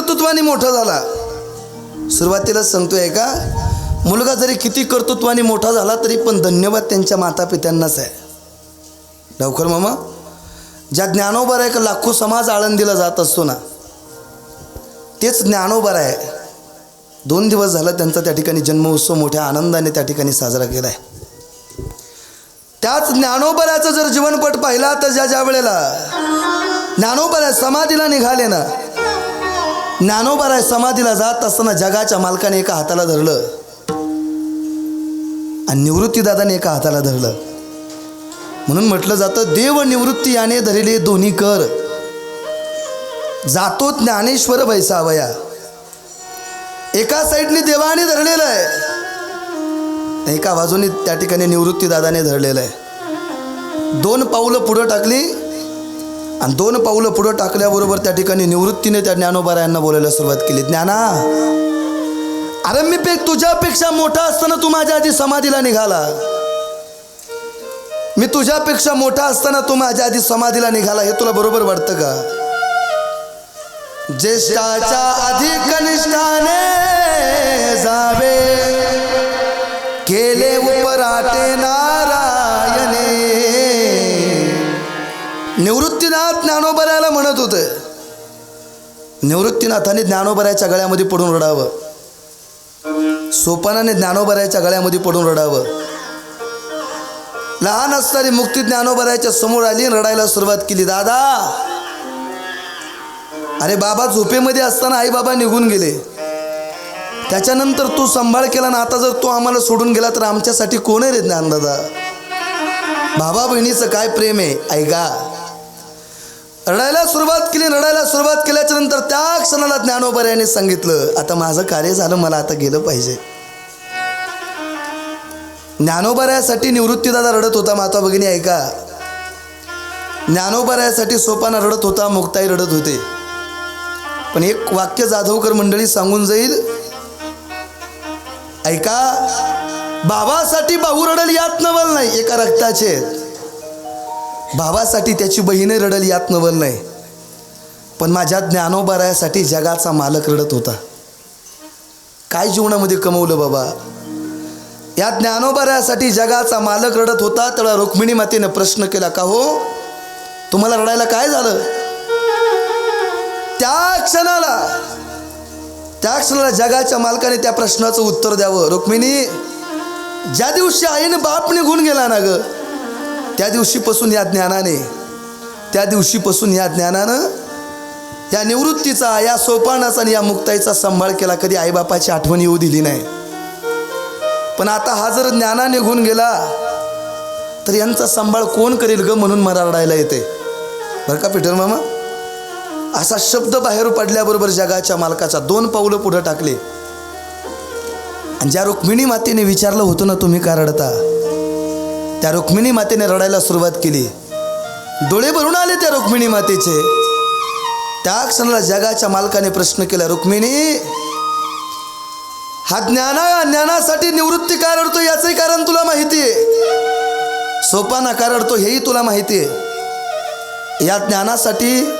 कर्तृत्वाने मोठा झाला. सुरुवातीलाच सांगतोय का मुलगा जरी किती कर्तृत्वाने मोठा झाला तरी पण धन्यवाद त्यांच्या मातापित्यांनाच आहे. लवकर मामा. ज्या ज्ञानोबर आहे का लाखो समाज आळंदीला जात असतो ना तेच ज्ञानोबर आहे. दोन दिवस झाला त्यांचा त्या ठिकाणी जन्मोत्सव मोठ्या आनंदाने त्या ठिकाणी साजरा केला आहे त्याच ज्ञानोबराचं जर जीवनपट पाहिला तर ज्या ज्या वेळेला ज्ञानोबर समाधीला निघाले ना ज्ञानोबाराय समाधीला जात असताना जगाच्या मालकाने एका हाताला धरलं. आणि निवृत्तीदादाने एका हाताला धरलं. म्हणून म्हटलं जातं देव निवृत्ती याने धरिले दोन्ही कर. जातो ज्ञानेश्वर वैसावया एका साईडने देवाने धरलेलं आहे. एका बाजूने त्या ठिकाणी निवृत्तीदादाने धरलेलं आहे. दोन पावलं पुढं टाकली आणि दोन पावलं पुढं टाकल्याबरोबर त्या ठिकाणी निवृत्तीने त्या ज्ञानोबारायांना बोलायला सुरुवात केली. ज्ञाना अरे मी पे तुझ्यापेक्षा मोठा असताना तू माझ्या आधी समाधीला निघाला. मी तुझ्यापेक्षा मोठा असताना तू माझ्या आधी समाधीला निघाला हे तुला बरोबर वाटतं का? ज्येष्ठाच्या आधी कनिष्ठाने जावे केले उपराटे ना निवृत्तीनाथ ज्ञानोबरायला म्हणत होते. निवृत्तीनाथाने ज्ञानोबऱ्याच्या गळ्यामध्ये पडून रडावं. सोपानाने ज्ञानोबऱ्याच्या गळ्यामध्ये पडून रडावं. लहान असणारी मुक्ती ज्ञानोबऱ्याच्या समोर आली आणि रडायला सुरुवात केली दादा अरे बाबा झोपेमध्ये असताना आई बाबा निघून गेले. त्याच्यानंतर तू सांभाळ केला ना आता जर तो आम्हाला सोडून गेला तर आमच्यासाठी कोण आहे रे ज्ञानदादा? बाबा बहिणीचं काय प्रेम आहे? ऐका. रडायला सुरुवात केली रडायला सुरुवात केल्याच्यानंतर त्या क्षणाला ज्ञानोबऱ्याने सांगितलं आता माझं कार्य झालं मला आता गेलं पाहिजे. ज्ञानोबऱ्यासाठी निवृत्तीदादा रडत होता माता भगिनी ऐका. ज्ञानोबऱ्यासाठी सोपाना रडत होता मुक्ताई रडत होते. पण एक वाक्य जाधवकर मंडळी सांगून जाईल. ऐका बाबासाठी भाऊ रडल यात नवल नाही एका रक्ताचे. भावासाठी त्याची बहीण रडल यात नवल नाही. पण माझ्या ज्ञानोबारायासाठी जगाचा मालक रडत होता. काय जीवनामध्ये कमवलं बाबा? या ज्ञानोबारायासाठी जगाचा मालक रडत होता त्याला रुक्मिणी मातेनं प्रश्न केला का हो? तुम्हाला रडायला काय झालं? त्या क्षणाला त्या क्षणाला जगाच्या मालकाने त्या प्रश्नाचं उत्तर द्यावं. रुक्मिणी ज्या दिवशी आईनं बाप निघून गेला ना गं त्या दिवशीपासून या ज्ञानाने त्या दिवशीपासून या ज्ञानानं या निवृत्तीचा या सोपानाचा आणि या मुक्ताईचा सांभाळ केला. कधी आईबापाची आठवण येऊ दिली नाही. पण आता हा जर ज्ञाना निघून गेला तर यांचा सांभाळ कोण करेल ग म्हणून मला रडायला येते. बरं का पिटर मामा? असा शब्द बाहेर पडल्याबरोबर जगाच्या मालकाचा दोन पावलं पुढं टाकले. आणि ज्या रुक्मिणी मातेने विचारलं होतं ना तुम्ही का रडता? त्या रुक्मिणी मातेने रडायला सुरुवात केली. डोळे भरून आले त्या रुक्मिणी मातेचे. त्या क्षणाला जगाच्या मालकाने प्रश्न केला रुक्मिणी हा ज्ञाना ज्ञानासाठी निवृत्ती का रडतो याचंही कारण तुला माहिती आहे. सोपाना का रडतो हेही तुला माहिती आहे. या ज्ञानासाठी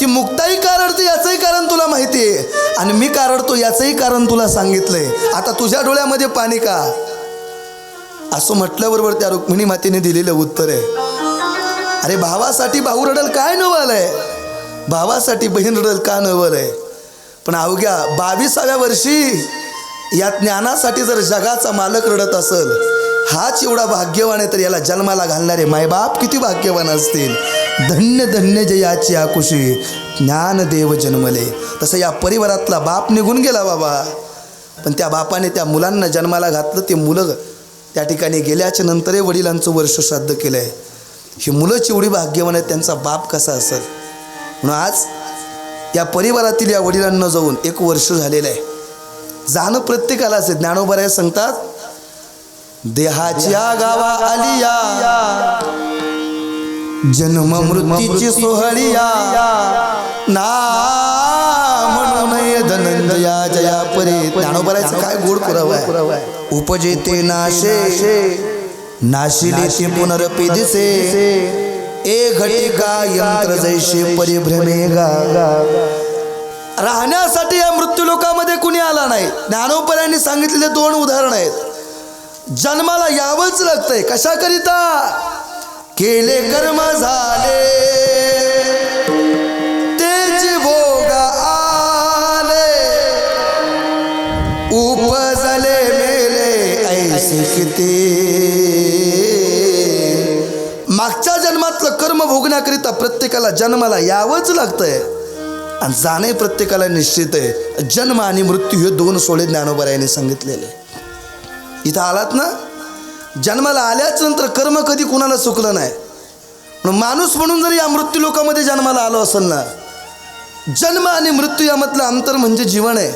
ती मुक्ताई का रडते याचंही कारण तुला माहिती आहे. आणि मी का रडतो याचंही कारण तुला सांगितलंय. आता तुझ्या डोळ्यामध्ये पाणी का? असं म्हटल्याबरोबर त्या रुक्मिणी मातेने दिलेलं उत्तर आहे. अरे भावासाठी भाऊ रडल काय नवल आहे? भावासाठी बहीण रडल का नवल आहे? पण अवघ्या बावीसाव्या वर्षी या ज्ञानासाठी जर जगाचा मालक रडत असेल हाच एवढा भाग्यवान आहे तर याला जन्माला घालणारे मायबाप किती भाग्यवान असतील? धन्य धन्य जयाची आकुशी ज्ञानदेव जन्मले. तसं या परिवारातला बाप निघून गेला बाबा. पण त्या बापाने त्या मुलांना जन्माला घातलं ते मुलं त्या ठिकाणी गेल्याच्या नंतरही वडिलांचं वर्ष श्राद्ध केलं आहे ही मुलंच एवढी भाग्यवान आहेत त्यांचा बाप कसा असेल? म्हणून आज या परिवारातील या वडिलांना जाऊन एक वर्ष झालेलं आहे. जाणं प्रत्येकाला असेल ज्ञानोबराय सांगतात देहाच्या गावा आलिया जन्म मृत्यूची सोहळिया ना म्हणून ये धनंजया जया परे. ज्ञानोबरायचं काय गोड पुरावा आहे? उपजेते नाशे. नाशिले ते पुनरपी दिसे ए घटिका यंत्र जैसे परिभ्रमे गा राहण्यासाठी या मृत्यूलोकामध्ये कुणी आला नाही? ज्ञानोपऱ्यांनी सांगितलेले दोन उदाहरण आहेत. जन्माला यावंच लागतंय. कशाकरिता? केले कर्म झाले. भोगण्याकरिता प्रत्येकाला जन्माला यावंच लागतंय. आणि जाणे प्रत्येकाला निश्चित आहे. जन्म आणि मृत्यू हे दोन सोळे ज्ञानोबरायाने सांगितलेले. इथं आलात ना? जन्माला आल्याच नंतर कर्म कधी कुणाला चुकलं नाही. म्हणून माणूस म्हणून जर या मृत्यू लोकामध्ये जन्माला आलो असेल ना जन्म आणि मृत्यू यामधलं अंतर म्हणजे जीवन आहे.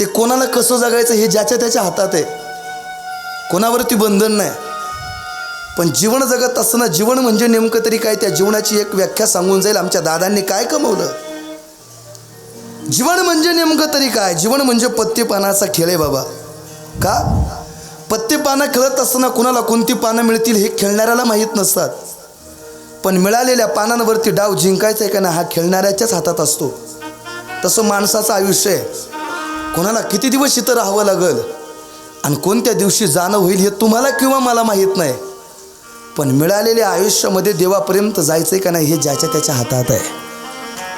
ते कोणाला कसं जगायचं हे ज्याच्या त्याच्या हातात आहे. कोणावरती बंधन नाही. पण जीवन जगत असताना जीवन म्हणजे नेमकं तरी काय? त्या जीवनाची एक व्याख्या सांगून जाईल आमच्या दादांनी काय कमवलं? जीवन म्हणजे नेमकं तरी काय? जीवन म्हणजे पत्तेपानाचा खेळ आहे बाबा. का? पत्तेपानं खेळत असताना कुणाला कोणती पानं मिळतील हे खेळणाऱ्याला माहीत नसतात. पण मिळालेल्या पानांवरती डाव जिंकायचा आहे का ना हा खेळणाऱ्याच्याच हातात असतो. तसं माणसाचं आयुष्य आहे. कोणाला किती दिवस इथं राहावं लागल? आणि कोणत्या दिवशी जाणं होईल हे तुम्हाला किंवा मला माहीत नाही. पण मिळालेल्या आयुष्यामध्ये देवापर्यंत जायचं आहे का नाही हे ज्याच्या त्याच्या हातात आहे.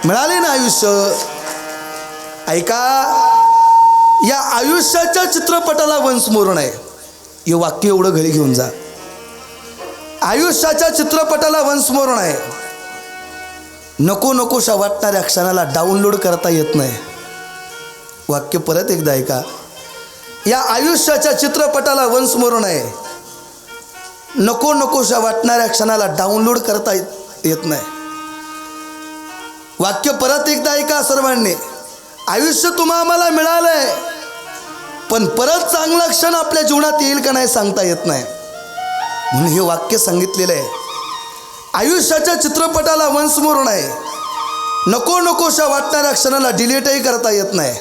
मिळाले ना आयुष्य? ऐका या आयुष्याच्या चित्रपटाला वंशमोरण आहे. हे वाक्य एवढं घरी घेऊन जा. आयुष्याच्या चित्रपटाला वंशमोरण आहे. नको नकोशा वाटणाऱ्या क्षणाला डाउनलोड करता येत नाही. वाक्य परत एकदा ऐका. या आयुष्याच्या चित्रपटाला वंशमोरण आहे. नको नकोशा वाटणाऱ्या क्षणाला डाउनलोड करता येत येत नाही. वाक्य परत एकदा ऐका सर्वांनी. आयुष्य तुम्हा आम्हाला मिळालंय पण परत चांगला क्षण आपल्या जीवनात येईल का नाही सांगता येत नाही. म्हणून हे वाक्य सांगितलेलं आहे. आयुष्याच्या चित्रपटाला वंशमोरण आहे नको नकोशा वाटणाऱ्या क्षणाला डिलीटही करता येत नाही.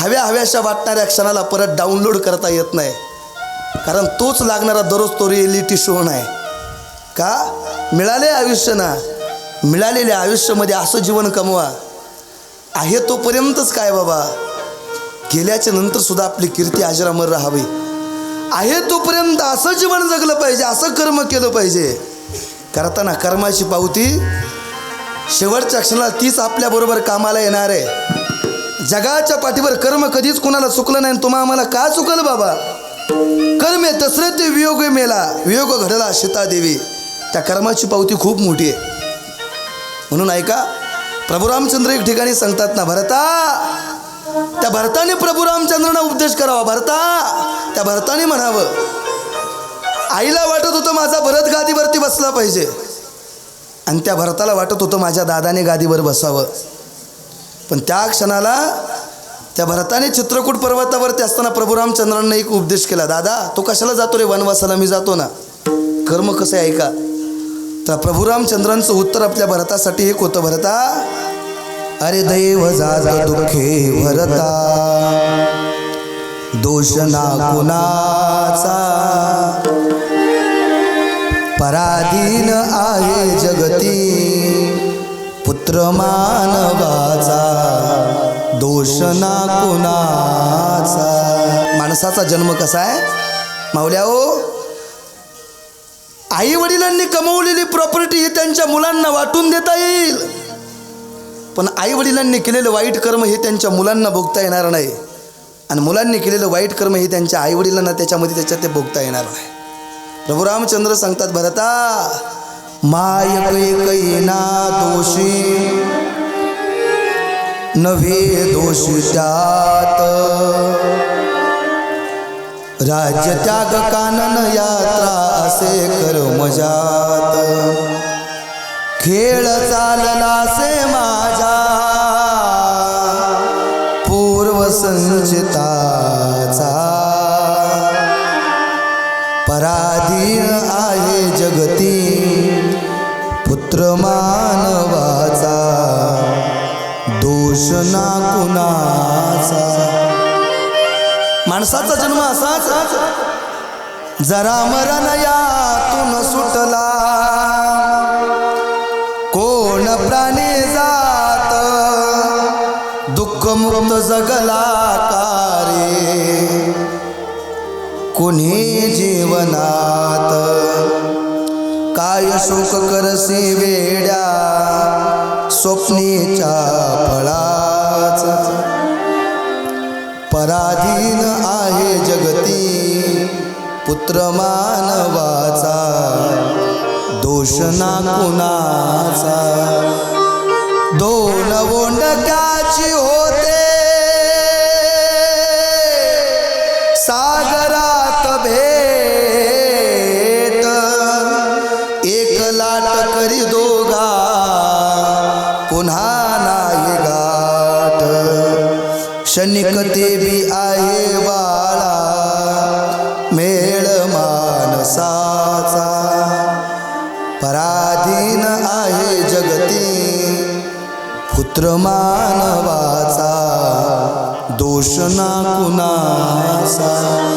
हव्या हव्याशा वाटणाऱ्या क्षणाला परत डाउनलोड करता येत नाही. कारण तोच लागणारा दररोज तो रिएलिटी शो नाही. का? मिळाले आयुष्य ना. मिळालेल्या आयुष्यामध्ये असं जीवन कमवा. आहे तोपर्यंतच काय बाबा? गेल्याच्यानंतर सुद्धा आपली कीर्ती आजरामर राहावी. आहे तोपर्यंत असं जीवन जगलं पाहिजे असं कर्म केलं पाहिजे. करताना कर्माची पावती शेवटच्या क्षणाला तीच आपल्याबरोबर कामाला येणार आहे. जगाच्या पाठीवर कर्म कधीच कुणाला चुकलं नाही आणि तुम्हा आम्हाला का चुकलं बाबा? कर्मे तसरे ते वियोग मेला. वियोग घडला सीतादेवी. त्या कर्माची पावती खूप मोठी आहे. म्हणून ऐका प्रभू रामचंद्र एक ठिकाणी सांगतात ना भरता. त्या भरताने प्रभू रामचंद्रांना उपदेश करावा भरता. त्या भरताने म्हणावं आईला वाटत होतं माझा भरत गादीवरती बसला पाहिजे. आणि त्या भरताला वाटत होतं माझ्या दादाने गादीवर बसावं. पण त्या क्षणाला त्या भरताने चित्रकूट पर्वतावरती असताना प्रभू रामचंद्रांना एक उपदेश केला दादा तो कशाला जातो रे? वनवासाला मी जातो ना. कर्म कसं आहे ऐका. तर प्रभू रामचंद्रांचं उत्तर आपल्या भरतासाठी एक होतं भरता. अरे दैव जा दुःखे भरता दोष ना कुणाचा. पराधीन आहे जगती पुत्र मानवाचा. दोष ना कोणाचा? माणसाचा जन्म कसा आहे? माऊल्या ओ आई वडिलांनी कमवलेली प्रॉपर्टी ही त्यांच्या मुलांना वाटून देता येईल. पण आई वडिलांनी केलेलं वाईट कर्म हे त्यांच्या मुलांना भोगता येणार नाही. आणि मुलांनी केलेलं वाईट कर्म हे त्यांच्या आई वडिलांना त्याच्यामध्ये त्याच्यात ते भोगता येणार नाही. प्रभू रामचंद्र सांगतात भरता माय कैना दोषी नव्हे दोष त्यात. राज्य त्याग कानन यात्रा असे कर्मजात खेळ चालला से माझा पूर्व संचिताचा. पराधीन आहे जगती पुत्र मानवा दोष ना कुणाचा? माणसाचा जन्म असाच. जरा मरण यातून सुटला. कोण प्राणी जात? जगला कारे कुणी जीवनात? काय शोक करसी वेड्या? स्वप्नी पुत्र मानवाचा दोष ना कुणाचा? दोन वोंडकाची होते. सागरात भेट एक लाट करी दोगा पुन्हा नाही गाठ क्षणिक ते बी पुत्र मानवाचा दोष ना कुणाचा?